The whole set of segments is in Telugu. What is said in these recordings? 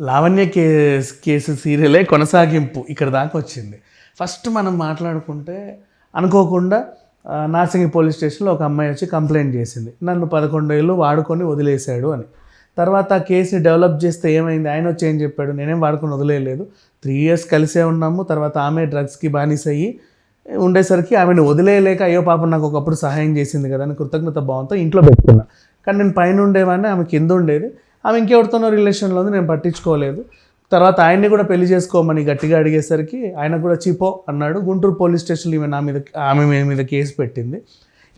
లావణ్య కేస్ కేసు సీరియలే కొనసాగింపు ఇక్కడ దాకా వచ్చింది. ఫస్ట్ మనం మాట్లాడుకుంటే అనుకోకుండా ఆ, నార్సింగి పోలీస్ స్టేషన్లో ఒక అమ్మాయి వచ్చి కంప్లైంట్ చేసింది. నన్ను పదకొండు ఏళ్ళు వాడుకొని వదిలేశాడు అని. తర్వాత ఆ కేసుని డెవలప్ చేస్తే ఏమైంది? ఆయన వచ్చి ఏం చెప్పాడు? నేనేం వాడుకొని వదిలేయలేదు. త్రీ ఇయర్స్ కలిసే ఉన్నాము. తర్వాత ఆమె డ్రగ్స్కి బానిస అయ్యి ఉండేసరికి ఆమెను వదిలేయలేక అయ్యో పాపం నాకు ఒకప్పుడు సహాయం చేసింది కదా అని కృతజ్ఞత భావంతో ఇంట్లో పెట్టుకున్నా. కానీ నేను పైన ఉండేవాడిని ఆమె కింద ఉండేది. ఆమె ఇంకెవరితోనో రిలేషన్లో ఉంది నేను పట్టించుకోలేదు. తర్వాత ఆయన్ని కూడా పెళ్ళి చేసుకోమని గట్టిగా అడిగేసరికి ఆయన కూడా చీపో అన్నాడు. గుంటూరు పోలీస్ స్టేషన్లో ఈమె నా మీద ఆమె మీద కేసు పెట్టింది.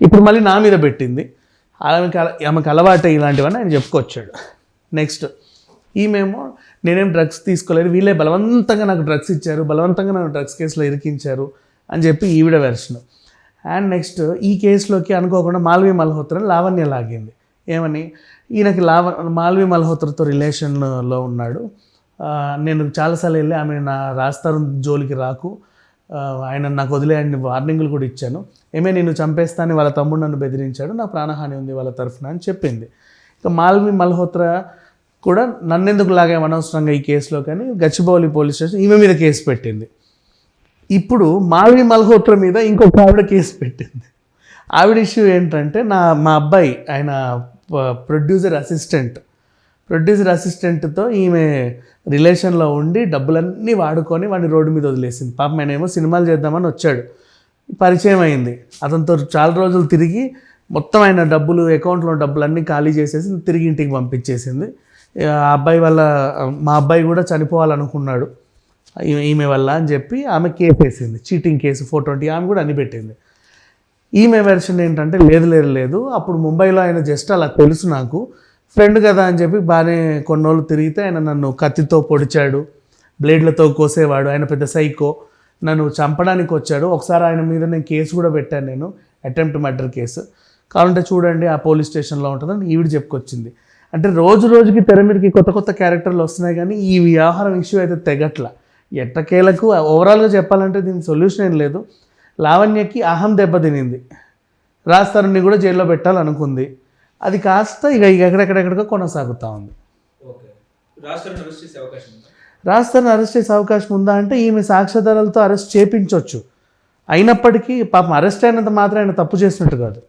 ఇప్పుడు మళ్ళీ నా మీద పెట్టింది. ఆమెకి అల- ఆమెకు అలవాటు ఇలాంటివన్నీ ఆయన చెప్పుకొచ్చాడు. నెక్స్ట్ ఈమెమో నేనేం డ్రగ్స్ తీసుకోలేదు వీళ్ళే బలవంతంగా నాకు డ్రగ్స్ ఇచ్చారు బలవంతంగా నాకు డ్రగ్స్ కేసులో ఇరికించారు అని చెప్పి ఈవిడ వెర్షన్. అండ్ నెక్స్ట్ ఈ కేసులోకి అనుకోకుండా మాల్వి మల్హోత్రని లావణ్య లాగింది. ఏమని? ఈయనకి లావ మాల్వి మల్హోత్రతో రిలేషన్లో ఉన్నాడు. నేను చాలాసార్లు వెళ్ళి ఆమె నా రాస్తారు జోలికి రాకు. ఆయన నాకు వదిలేయండి వార్నింగ్లు కూడా ఇచ్చాను. ఏమే నేను చంపేస్తాను వాళ్ళ తమ్ముడు నన్ను బెదిరించాడు. నా ప్రాణహాని ఉంది వాళ్ళ తరఫున అని చెప్పింది. ఇక మాల్వి మల్హోత్రా కూడా నన్నెందుకు లాగా అనవసరంగా ఈ కేసులో కానీ గచ్చిబౌలి పోలీస్ స్టేషన్ ఈమె మీద కేసు పెట్టింది. ఇప్పుడు మాల్వి మల్హోత్ర మీద ఇంకొక ఆవిడ కేసు పెట్టింది. ఆవిడ ఇష్యూ ఏంటంటే నా మా అబ్బాయి ఆయన ప్రొడ్యూసర్ అసిస్టెంట్ ప్రొడ్యూసర్ అసిస్టెంట్తో ఈమె రిలేషన్లో ఉండి డబ్బులన్నీ వాడుకొని వాడిని రోడ్డు మీద వదిలేసింది. పాపం ఆయనేమో సినిమాలు చేద్దామని వచ్చాడు. పరిచయం అయింది. అతనితో చాలా రోజులు తిరిగి మొత్తం ఆయన డబ్బులు అకౌంట్లో డబ్బులన్నీ ఖాళీ చేసేసి తిరిగి ఇంటికి పంపించేసింది. ఆ అబ్బాయి వల్ల మా అబ్బాయి కూడా చనిపోవాలనుకున్నాడు. ఈమె వల్ల అని చెప్పి ఆమె కేసు వేసింది. చీటింగ్ కేసు ఫోర్ ట్వంటీ ఆమె కూడా అనిపెట్టింది ఈమె వెర్షన్ ఏంటంటే లేదు లేదు లేదు. అప్పుడు ముంబైలో ఆయన జస్ట్ అలా తెలుసు నాకు. ఫ్రెండ్ కదా అని చెప్పి బాగానే కొన్నోళ్ళు తిరిగితే ఆయన నన్ను కత్తితో పొడిచాడు బ్లేడ్లతో కోసేవాడు. ఆయన పెద్ద సైకో నన్ను చంపడానికి వచ్చాడు. ఒకసారి ఆయన మీద నేను కేసు కూడా పెట్టాను నేను అటెంప్ట్ మర్డర్ కేసు. కావాలంటే చూడండి ఆ పోలీస్ స్టేషన్లో ఉంటుందని ఈవిడ చెప్పుకొచ్చింది. అంటే రోజు రోజుకి తెర మీదకి కొత్త కొత్త క్యారెక్టర్లు వస్తున్నాయి కానీ ఈ వ్యవహారం ఇష్యూ అయితే తెగట్ల. ఎట్టకేలకు ఓవరాల్గా చెప్పాలంటే దీనికి సొల్యూషన్ ఏం లేదు. లావణ్యకి అహం దెబ్బతినింది. రాస్తారుని కూడా జైల్లో పెట్టాలనుకుంది. అది కాస్త ఇక ఇక ఎక్కడెక్కడెక్కడికో కొనసాగుతూ ఉంది. రాష్ట్రాన్ని అరెస్ట్ చేసే అవకాశం ఉందా? రాస్తారుని అరెస్ట్ చేసే అవకాశం ఉందా అంటే ఈమె సాక్ష్యాధారాలతో అరెస్ట్ చేపించవచ్చు అయినప్పటికీ పాపం అరెస్ట్ అయినంత మాత్రం ఆయన తప్పు చేసినట్టు కాదు.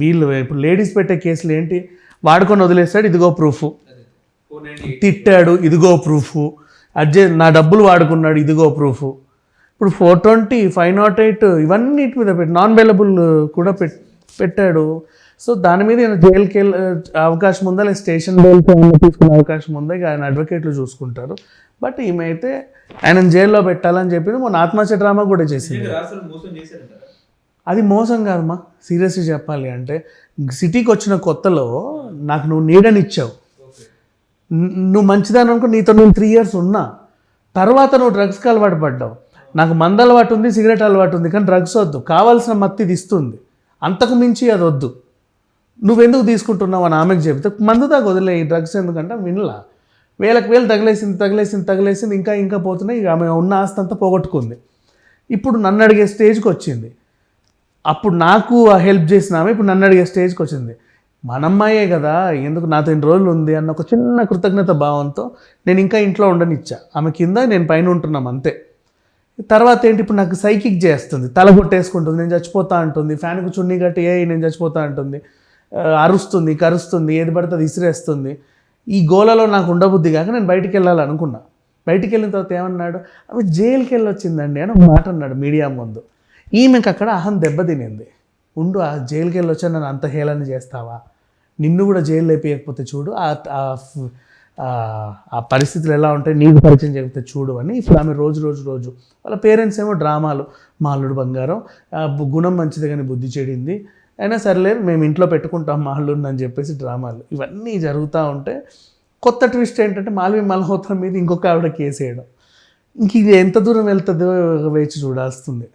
వీళ్ళు ఇప్పుడు లేడీస్ పెట్టే కేసులు ఏంటి? వాడుకొని వదిలేస్తాడు ఇదిగో ప్రూఫ్ తిట్టాడు ఇదిగో ప్రూఫ్ అర్జె నా డబ్బులు వాడుకున్నాడు ఇదిగో ప్రూఫ్ ఇప్పుడు four twenty five not eight ఇవన్నిటి మీద పెట్టి నాన్ అవైలబుల్ కూడా పెట్ పెట్టాడు. సో దాని మీద ఈయన జైలుకి వెళ్ళ అవకాశం ఉందా? లేదా స్టేషన్ బెయిల్కి ఏమైనా తీసుకునే అవకాశం ఉందా? ఇక ఆయన అడ్వకేట్లు చూసుకుంటారు. బట్ ఈమె అయితే ఆయన జైల్లో పెట్టాలని చెప్పింది మొన్న ఆత్మహత్య డ్రామా కూడా చేసింది. అది మోసం కాదమ్మా. సీరియస్గా చెప్పాలి అంటే సిటీకి వచ్చిన కొత్తలో నాకు నువ్వు నీడనిచ్చావు ఓకే. ను- నువ్వు మంచిదాని అనుకో నీతో నేను త్రీ ఇయర్స్ ఉన్నా. తర్వాత నువ్వు డ్రగ్స్కి అలవాటు పడ్డావు. నాకు మంద అలవాటు ఉంది సిగరెట్ అలవాటు ఉంది కానీ డ్రగ్స్ వద్దు. కావాల్సిన మత్తి ఇది ఇస్తుంది. అంతకు మించి అది వద్దు. నువ్వెందుకు తీసుకుంటున్నావు అని ఆమెకు చెబితే మందు దాకా వదిలే ఈ డ్రగ్స్ ఎందుకంటే వినలా. వేలకు వేలు తగిలేసింది తగిలేసింది తగిలేసింది ఇంకా ఇంకా పోతున్నాయి ఇక ఆమె ఉన్న ఆస్తి అంతా పోగొట్టుకుంది. ఇప్పుడు నన్ను అడిగే స్టేజ్కి వచ్చింది. అప్పుడు నాకు ఆ హెల్ప్ చేసిన ఆమె ఇప్పుడు నన్ను అడిగే స్టేజ్కి వచ్చింది. మనమ్మాయే కదా ఎందుకు నాతో ఇన్ని రోజులు ఉంది? అన్న ఒక చిన్న కృతజ్ఞత భావంతో నేను ఇంకా ఇంట్లో ఉండనిచ్చా. ఆమె కింద నేను పైన ఉంటున్నాం అంతే. తర్వాత ఏంటి ఇప్పుడు నాకు సైకిక్ చేస్తుంది. తల కొట్టేసుకుంటుంది నేను చచ్చిపోతా అంటుంది. ఫ్యాన్కు చున్నీ కట్టి ఏ నేను చచ్చిపోతా అంటుంది. అరుస్తుంది కరుస్తుంది ఏది పడితే అది ఇసిరేస్తుంది. ఈ గోలలో నాకు ఉండబుద్ధి కాక నేను బయటికి వెళ్ళాలనుకున్నా బయటికి వెళ్ళిన తర్వాత ఏమన్నాడు? అవి జైలుకి వెళ్ళొచ్చిందండి అని ఒక మాట అన్నాడు మీడియా ముందు. ఈమెకు అక్కడ అహం దెబ్బతినింది ఉండు ఆ జైలుకి వెళ్ళొచ్చా నన్ను అంత హేళన చేస్తావా? నిన్ను కూడా జైలు లేపేయకపోతే చూడు ఆ ఆ పరిస్థితులు ఎలా ఉంటాయి నీకు పరిచయం చెబితే చూడు అని ఇప్పుడు ఆమె రోజు రోజు రోజు వాళ్ళ పేరెంట్స్ ఏమో డ్రామాలు మా అల్లుడు బంగారం గుణం మంచిది కానీ బుద్ధి చెడింది అయినా సర్లే మేము ఇంట్లో పెట్టుకుంటాం మా అల్లుడిని అని చెప్పేసి డ్రామాలు ఇవన్నీ జరుగుతూ ఉంటే కొత్త ట్విస్ట్ ఏంటంటే మాల్వి మల్హోత్రా మీద ఇంకొక ఆవిడ కేసు వేయడం ఇంక ఇది ఎంత దూరం వెళ్తుందో వేచి చూడాల్సింది.